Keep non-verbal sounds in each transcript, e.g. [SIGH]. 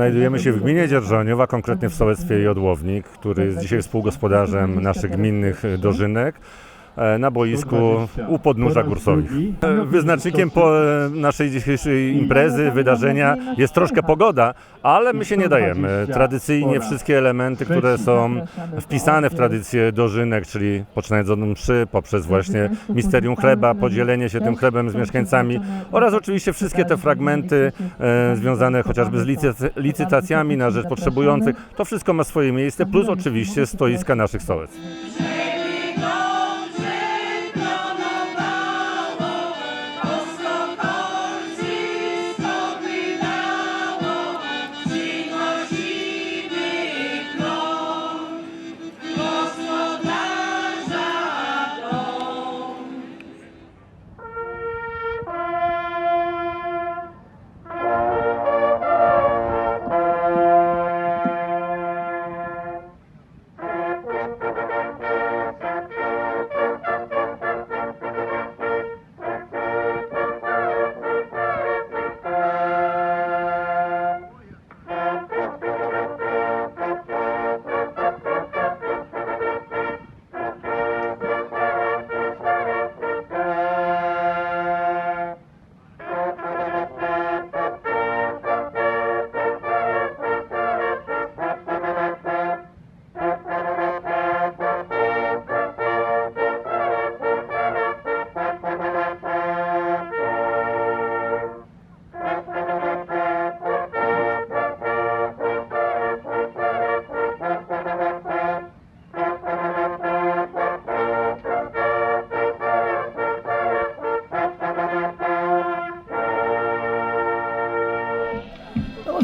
Znajdujemy się w gminie Dzierżoniów, a konkretnie w sołectwie Jodłownik, który jest dzisiaj współgospodarzem naszych gminnych dożynek na boisku u podnóża Górsowich. E, Wyznacznikiem po e, naszej dzisiejszej imprezy, wydarzenia jest troszkę pogoda, ale my się nie dajemy. Tradycyjnie wszystkie elementy, które są wpisane w tradycję dożynek, czyli poczynając od mszy, poprzez właśnie misterium chleba, podzielenie się tym chlebem z mieszkańcami oraz oczywiście wszystkie te fragmenty e, związane chociażby z licyt- licytacjami na rzecz potrzebujących, to wszystko ma swoje miejsce, plus oczywiście stoiska naszych sołec.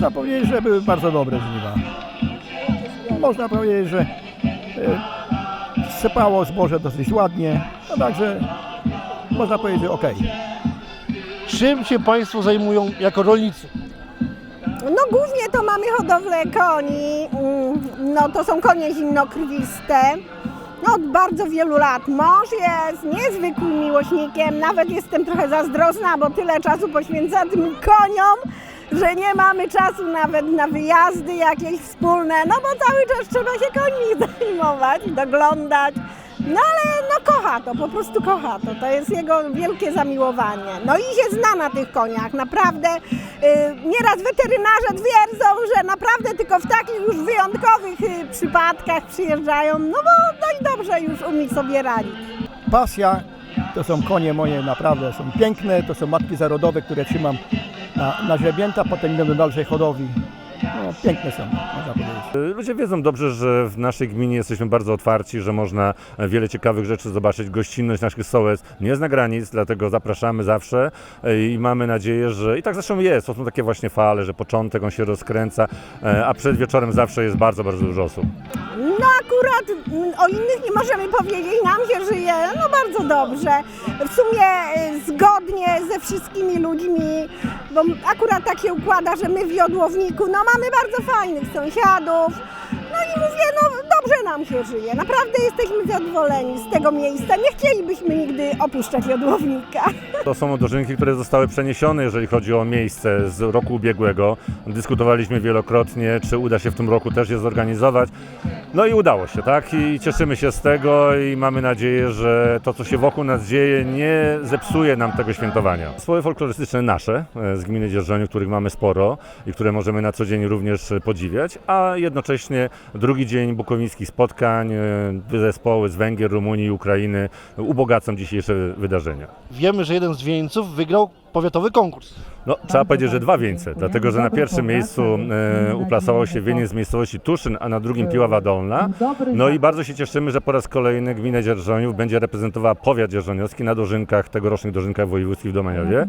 Można powiedzieć, że były bardzo dobre żniwa. Można powiedzieć, że e, sypało zboże dosyć ładnie, no także można powiedzieć, że okej. Czym się Państwo zajmują jako rolnicy? No głównie to mamy hodowlę koni. Mm, No to są konie zimnokrwiste. No, od bardzo wielu lat. Mąż jest niezwykłym miłośnikiem. Nawet jestem trochę zazdrosna, bo tyle czasu poświęca tym koniom, że nie mamy czasu nawet na wyjazdy jakieś wspólne. No bo cały czas trzeba się końmi [LAUGHS] zajmować, doglądać. No ale no kocha to, po prostu kocha to. To jest jego wielkie zamiłowanie. No i się zna na tych koniach. Naprawdę y, nieraz weterynarze twierdzą, że naprawdę tylko w takich już wyjątkowych y, przypadkach przyjeżdżają. No bo no i dobrze już umie sobie radzić. Pasja to są konie moje naprawdę, są piękne, to są matki zarodowe, które trzymam na, na źrebięta, potem idą do dalszej hodowli. No, piękne są, można powiedzieć. Ludzie wiedzą dobrze, że w naszej gminie jesteśmy bardzo otwarci, że można wiele ciekawych rzeczy zobaczyć. Gościnność naszych sołec nie zna granic, dlatego zapraszamy zawsze e, i mamy nadzieję, że i tak zresztą jest. To są takie właśnie fale, że początek on się rozkręca, e, a przed wieczorem zawsze jest bardzo, bardzo dużo osób. No akurat mm, o innych nie możemy powiedzieć, nam się żyje no bardzo dobrze. W sumie y, zgodnie ze wszystkimi ludźmi, bo akurat tak się układa, że my w Jodłowniku no mamy bardzo fajnych sąsiadów. No i mówię, nam się żyje. Naprawdę jesteśmy zadowoleni z tego miejsca. Nie chcielibyśmy nigdy opuszczać Jodłownika. [LAUGHS] To są dożynki, które zostały przeniesione, jeżeli chodzi o miejsce z roku ubiegłego. Dyskutowaliśmy wielokrotnie, czy uda się w tym roku też je zorganizować. No i udało się, tak? I cieszymy się z tego i mamy nadzieję, że to, co się wokół nas dzieje, nie zepsuje nam tego świętowania. Słowy folklorystyczne nasze e, z gminy Dzierżoniów, których mamy sporo i które możemy na co dzień również podziwiać, a jednocześnie drugi dzień bukowińskich spotkań, e, zespoły z Węgier, Rumunii Ukrainy ubogacą dzisiejsze wydarzenia. Wiemy, że jeden z wieńców wygrał powiatowy konkurs. No, trzeba powiedzieć, że dwa wieńce, dlatego że na pierwszym miejscu e, uplasował się wieniec z miejscowości Tuszyn, a na drugim Piława Dolna. No i bardzo się cieszymy, że po raz kolejny gmina Dzierżoniów będzie reprezentowała powiat dzierżoniowski na dożynkach, tegorocznych dożynkach wojewódzkich w Domaniowie.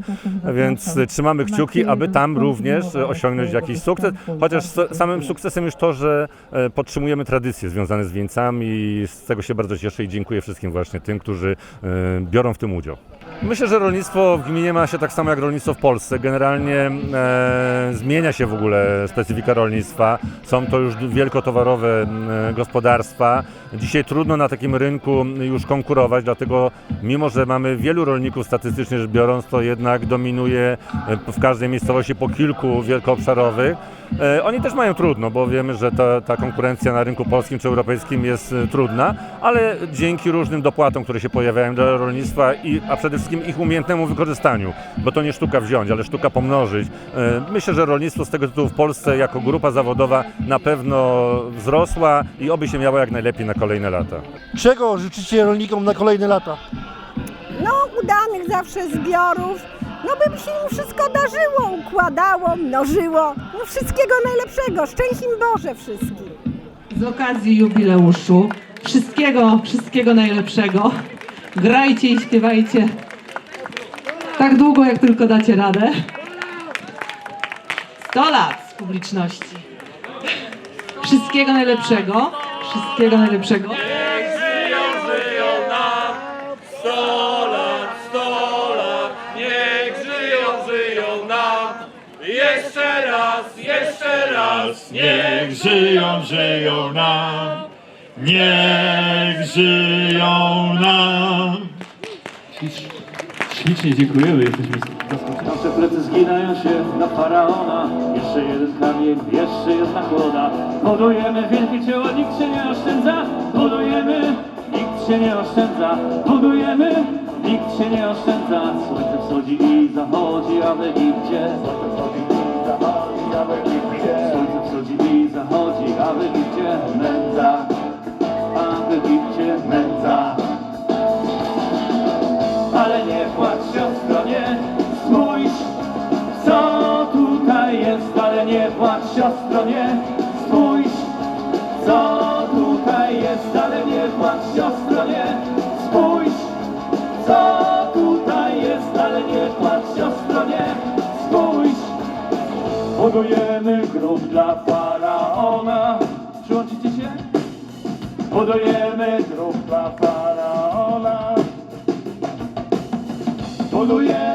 Więc trzymamy kciuki, aby tam również osiągnąć jakiś sukces, chociaż samym sukcesem już to, że e, podtrzymujemy tradycje związane z wieńcami i z tego się bardzo cieszę i dziękuję wszystkim właśnie tym, którzy e, biorą w tym udział. Myślę, że rolnictwo w gminie ma się tak samo jak rolnictwo w Polsce. Generalnie e, zmienia się w ogóle specyfika rolnictwa. Są to już wielkotowarowe e, gospodarstwa. Dzisiaj trudno na takim rynku już konkurować, dlatego mimo, że mamy wielu rolników statystycznie rzecz biorąc, to jednak dominuje e, w każdej miejscowości po kilku wielkoobszarowych. E, Oni też mają trudno, bo wiemy, że ta, ta konkurencja na rynku polskim czy europejskim jest e, trudna, ale dzięki różnym dopłatom, które się pojawiają dla rolnictwa, i, a przede wszystkim ich umiejętnemu wykorzystaniu, bo to nie sztuka wziąć, ale sztuka pomnożyć. E, Myślę, że rolnictwo z tego tytułu w Polsce jako grupa zawodowa na pewno wzrosła i oby się miało jak najlepiej na kolejne lata. Czego życzycie rolnikom na kolejne lata? No, udanych zawsze zbiorów. No, by się im wszystko darzyło, układało, mnożyło. No, wszystkiego najlepszego. Szczęść im Boże wszystkim. z okazji jubileuszu. Wszystkiego, wszystkiego najlepszego. Grajcie i śpiewajcie tak długo, jak tylko dacie radę. 100 lat z publiczności. Wszystkiego najlepszego. Wszystkiego najlepszego. Niech żyją, żyją nam. Niech żyją nam. Ślicznie dziękujemy, jesteśmy zaskoczeni. Nasze plecy zginają się na faraona Jeszcze jeden kamień, jeszcze jedna kłoda Budujemy wielkie dzieła, nikt się nie oszczędza Budujemy, nikt się nie oszczędza Budujemy, nikt się nie oszczędza Słońce wschodzi i zachodzi, a w Egipcie Słońce wschodzi i zachodzi, a w Egipcie Słońce wschodzi i zachodzi, a w Egipcie Nędza, a w Egipcie nędza. Ale nie płacz siostro, nie spójrz co tutaj jest, ale nie płacz siostro, nie spójrz co tutaj jest, ale nie płacz siostro, nie spójrz co tutaj jest, ale nie płacz siostro, nie spójrz. Budujemy grób dla faraona Budujemy grób dla faraona. Budujemy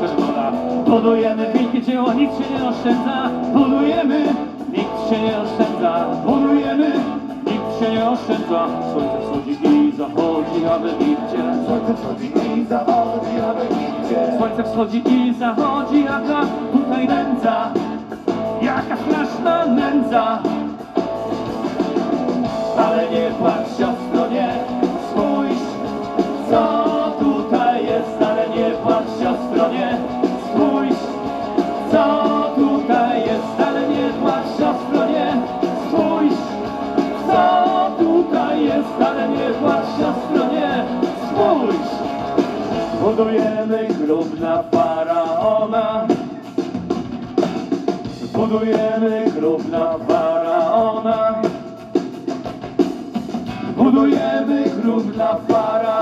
czerwona. Budujemy wielkie dzieło, nikt się nie oszczędza. Budujemy, nikt się nie oszczędza. Budujemy, nikt się nie oszczędza. Słońce wschodzi i zachodzi, a w Egipcie. Słońce wschodzi i zachodzi, a w Egipcie. Słońce wschodzi i zachodzi, jaka tutaj nędza. Jaka straszna nędza. Ale nie siostro, ale nie płacz siostro, nie spójrz co tutaj jest, ale nie płacz siostro, nie spójrz. Budujemy grób dla faraona. Budujemy grób dla faraona. Budujemy grób dla faraona